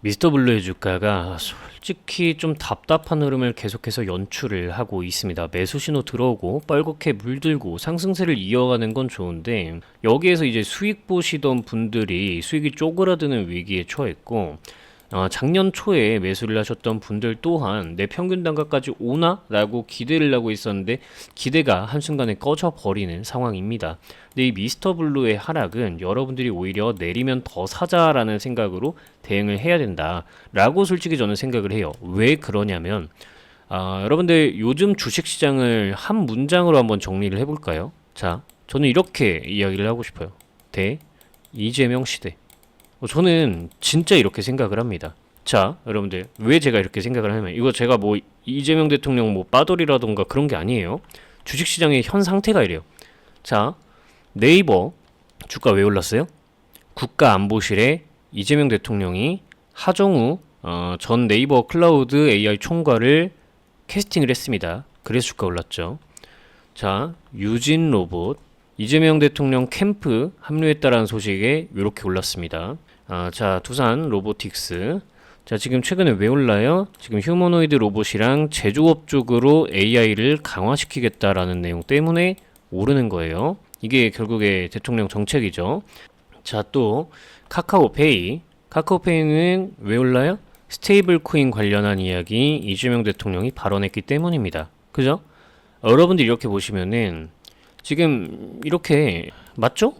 미스터 블루의 주가가 솔직히 좀 답답한 흐름을 계속해서 연출을 하고 있습니다. 매수 신호 들어오고 뻘겋게 물들고 상승세를 이어가는 건 좋은데 여기에서 이제 수익 보시던 분들이 수익이 쪼그라드는 위기에 처했고 어, 작년 초에 매수를 하셨던 분들 또한 내 평균 단가까지 오나? 라고 기대를 하고 있었는데 기대가 한순간에 꺼져 버리는 상황입니다. 근데 이 미스터 블루의 하락은 여러분들이 오히려 내리면 더 사자라는 생각으로 대응을 해야 된다라고 솔직히 저는 생각을 해요. 왜 그러냐면 아, 여러분들 요즘 주식 시장을 한 문장으로 한번 정리를 해볼까요? 자, 저는 이렇게 이야기를 하고 싶어요. 대 이재명 시대. 어, 저는 진짜 이렇게 생각을 합니다. 자, 여러분들 왜 제가 이렇게 생각을 하냐면 이거 제가 뭐 이재명 대통령 뭐 빠돌이라던가 그런 게 아니에요. 주식 시장의 현 상태가 이래요. 자, 네이버 주가 왜 올랐어요? 국가안보실에 이재명 대통령이 하정우 어, 전 네이버 클라우드 AI 총괄을 캐스팅을 했습니다. 그래서 주가 올랐죠. 자, 유진 로봇 이재명 대통령 캠프 합류했다라는 소식에 이렇게 올랐습니다. 아, 자, 두산 로보틱스. 자, 지금 최근에 왜 올라요? 지금 휴머노이드 로봇이랑 제조업 쪽으로 AI를 강화시키겠다라는 내용 때문에 오르는 거예요. 이게 결국에 대통령 정책이죠. 자, 또 카카오페이. 카카오페이는 왜 올라요? 스테이블 코인 관련한 이야기 이재명 대통령이 발언했기 때문입니다. 그죠? 여러분들 이렇게 보시면은 지금 이렇게 맞죠?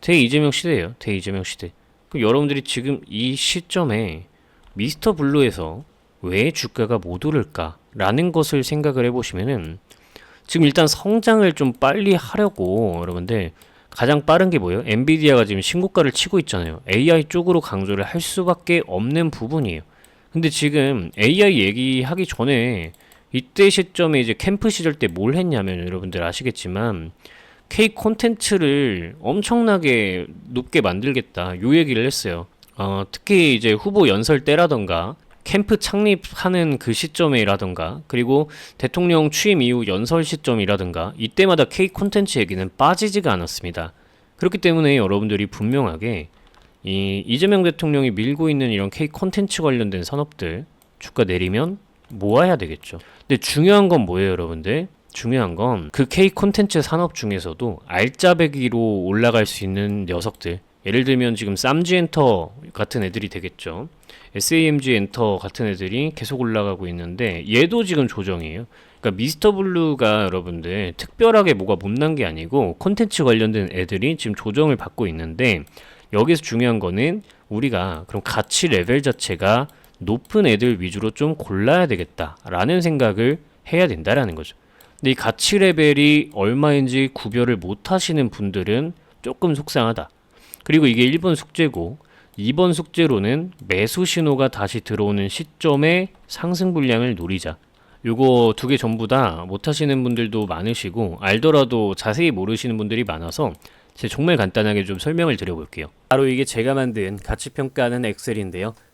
대 이재명 시대예요. 대 이재명 시대. 그럼 여러분들이 지금 이 시점에 미스터 블루에서 왜 주가가 못 오를까라는 것을 생각을 해보시면은 지금 일단 성장을 좀 빨리 하려고 여러분들 가장 빠른 게 뭐예요? 엔비디아가 지금 신고가를 치고 있잖아요. AI 쪽으로 강조를 할 수밖에 없는 부분이에요. 근데 지금 AI 얘기하기 전에 이때 시점에 이제 캠프 시절 때 뭘 했냐면 여러분들 아시겠지만 K 콘텐츠를 엄청나게 높게 만들겠다 요 얘기를 했어요. 어, 특히 이제 후보 연설 때라던가 캠프 창립하는 그 시점이라던가 그리고 대통령 취임 이후 연설 시점이라던가 이때마다 K 콘텐츠 얘기는 빠지지가 않았습니다. 그렇기 때문에 여러분들이 분명하게 이 이재명 대통령이 밀고 있는 이런 K 콘텐츠 관련된 산업들 주가 내리면 모아야 되겠죠. 근데 중요한 건 뭐예요, 여러분들? 중요한 건 그 K 콘텐츠 산업 중에서도 알짜배기로 올라갈 수 있는 녀석들. 예를 들면 지금 쌈지 엔터 같은 애들이 되겠죠. SAMG 엔터 같은 애들이 계속 올라가고 있는데 얘도 지금 조정이에요. 그러니까 미스터 블루가 여러분들 특별하게 뭐가 못난 게 아니고 콘텐츠 관련된 애들이 지금 조정을 받고 있는데 여기서 중요한 거는 우리가 그럼 가치 레벨 자체가 높은 애들 위주로 좀 골라야 되겠다라는 생각을 해야 된다라는 거죠. 근데 이 가치 레벨이 얼마인지 구별을 못 하시는 분들은 조금 속상하다. 그리고 이게 1번 숙제고 2번 숙제로는 매수 신호가 다시 들어오는 시점에 상승 분량을 노리자. 요거 두 개 전부 다 못하시는 분들도 많으시고 알더라도 자세히 모르시는 분들이 많아서 제가 정말 간단하게 좀 설명을 드려볼게요. 바로 이게 제가 만든 가치평가하는 엑셀인데요.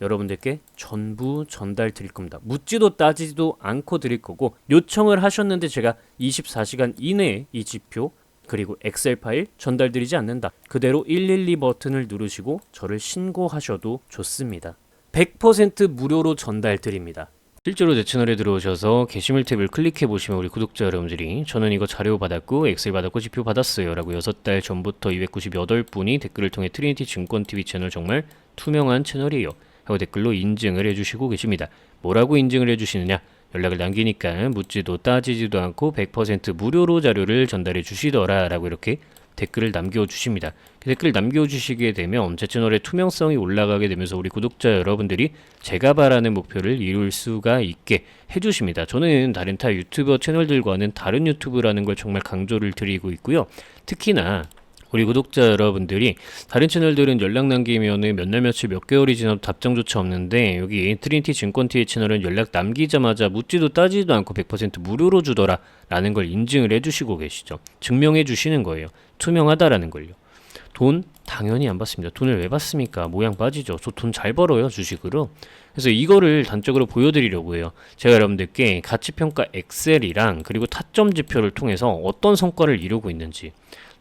여러분들께 전부 전달 드릴 겁니다. 묻지도 따지지도 않고 드릴 거고 요청을 하셨는데 제가 24시간 이내에 이 지표 그리고 엑셀 파일 전달 드리지 않는다. 그대로 112 버튼을 누르시고 저를 신고하셔도 좋습니다. 100% 무료로 전달 드립니다. 실제로 제 채널에 들어오셔서 게시물 탭을 클릭해 보시면 우리 구독자 여러분들이 저는 이거 자료 받았고 엑셀 받았고 지표 받았어요 라고 6달 전부터 298분이 댓글을 통해 트리니티 증권TV 채널 정말 투명한 채널이에요 하고 댓글로 인증을 해주시고 계십니다. 뭐라고 인증을 해주시느냐? 연락을 남기니까 묻지도 따지지도 않고 100% 무료로 자료를 전달해 주시더라 라고 이렇게 댓글을 남겨주십니다. 그 댓글 남겨주시게 되면 제 채널의 투명성이 올라가게 되면서 우리 구독자 여러분들이 제가 바라는 목표를 이룰 수가 있게 해주십니다. 저는 다른 타 유튜버 채널들과는 다른 유튜브라는 걸 정말 강조를 드리고 있고요. 특히나 우리 구독자 여러분들이 다른 채널들은 연락 남기면은 몇날 며칠 몇 개월이 지나도 답장조차 없는데 여기 트린티 증권T의 채널은 연락 남기자마자 묻지도 따지지도 않고 100% 무료로 주더라 라는 걸 인증을 해주시고 계시죠. 증명해 주시는 거예요. 투명하다라는 걸요. 돈 당연히 안 받습니다. 돈을 왜 받습니까? 모양 빠지죠. 저 돈 잘 벌어요 주식으로. 그래서 이거를 단적으로 보여드리려고 해요. 제가 여러분들께 가치평가 엑셀이랑 그리고 타점 지표를 통해서 어떤 성과를 이루고 있는지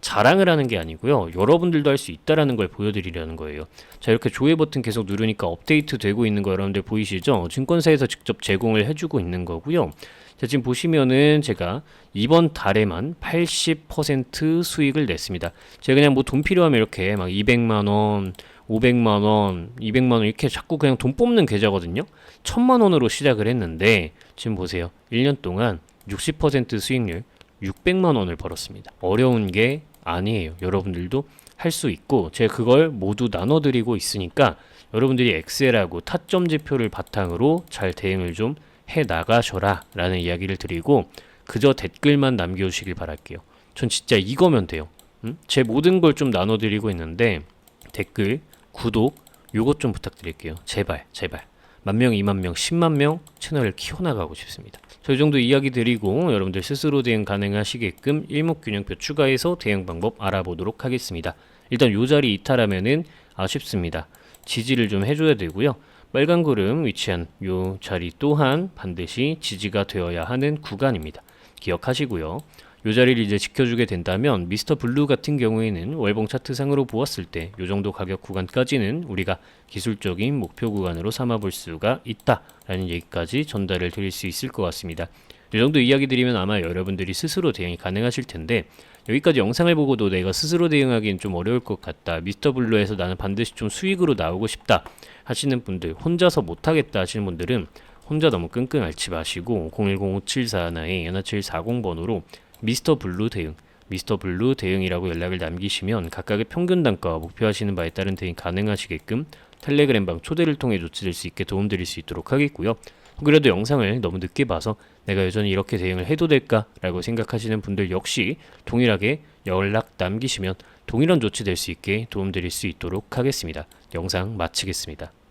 자랑을 하는 게 아니고요. 여러분들도 할 수 있다라는 걸 보여드리려는 거예요. 자 이렇게 조회 버튼 계속 누르니까 업데이트 되고 있는 거 여러분들 보이시죠? 증권사에서 직접 제공을 해주고 있는 거고요. 자 지금 보시면은 제가 이번 달에만 80% 수익을 냈습니다. 제가 그냥 뭐 돈 필요하면 이렇게 막 200만 원, 500만 원, 200만 원 이렇게 자꾸 그냥 돈 뽑는 계좌거든요. 1000만 원으로 시작을 했는데 지금 보세요. 1년 동안 60% 수익률 600만 원을 벌었습니다. 어려운 게 아니에요. 여러분들도 할 수 있고 제가 그걸 모두 나눠 드리고 있으니까 여러분들이 엑셀하고 타점 지표를 바탕으로 잘 대응을 좀 해 나가셔라 라는 이야기를 드리고 그저 댓글만 남겨 주시길 바랄게요. 전 진짜 이거면 돼요. 음? 제 모든 걸 좀 나눠 드리고 있는데 댓글, 구독 요것 좀 부탁드릴게요. 제발 제발 만 명, 이만 명, 십만 명 채널을 키워나가고 싶습니다. 저이 정도 이야기 드리고 여러분들 스스로 대응 가능하시게끔 일목균형표 추가해서 대응 방법 알아보도록 하겠습니다. 일단 요 자리 이탈하면은 아쉽습니다. 지지를 좀 해줘야 되고요. 빨간 구름 위치한 요 자리 또한 반드시 지지가 되어야 하는 구간입니다. 기억하시고요. 요 자리를 이제 지켜주게 된다면 미스터 블루 같은 경우에는 월봉 차트상으로 보았을 때요 정도 가격 구간까지는 우리가 기술적인 목표 구간으로 삼아 볼 수가 있다라는 얘기까지 전달을 드릴 수 있을 것 같습니다. 이 정도 이야기 드리면 아마 여러분들이 스스로 대응이 가능하실 텐데 여기까지 영상을 보고도 내가 스스로 대응하기엔 좀 어려울 것 같다. 미스터 블루에서 나는 반드시 좀 수익으로 나오고 싶다 하시는 분들 혼자서 못하겠다 하시는 분들은 혼자 너무 끙끙 앓지 마시고 010-5741의 연하칠 40번으로 미스터 블루 대응 미스터 블루 대응이라고 연락을 남기시면 각각의 평균 단가와 목표하시는 바에 따른 대응 가능하시게끔 텔레그램 방 초대를 통해 조치될 수 있게 도움드릴 수 있도록 하겠고요. 그래도 영상을 너무 늦게 봐서 내가 여전히 이렇게 대응을 해도 될까라고 생각하시는 분들 역시 동일하게 연락 남기시면 동일한 조치 될 수 있게 도움드릴 수 있도록 하겠습니다. 영상 마치겠습니다.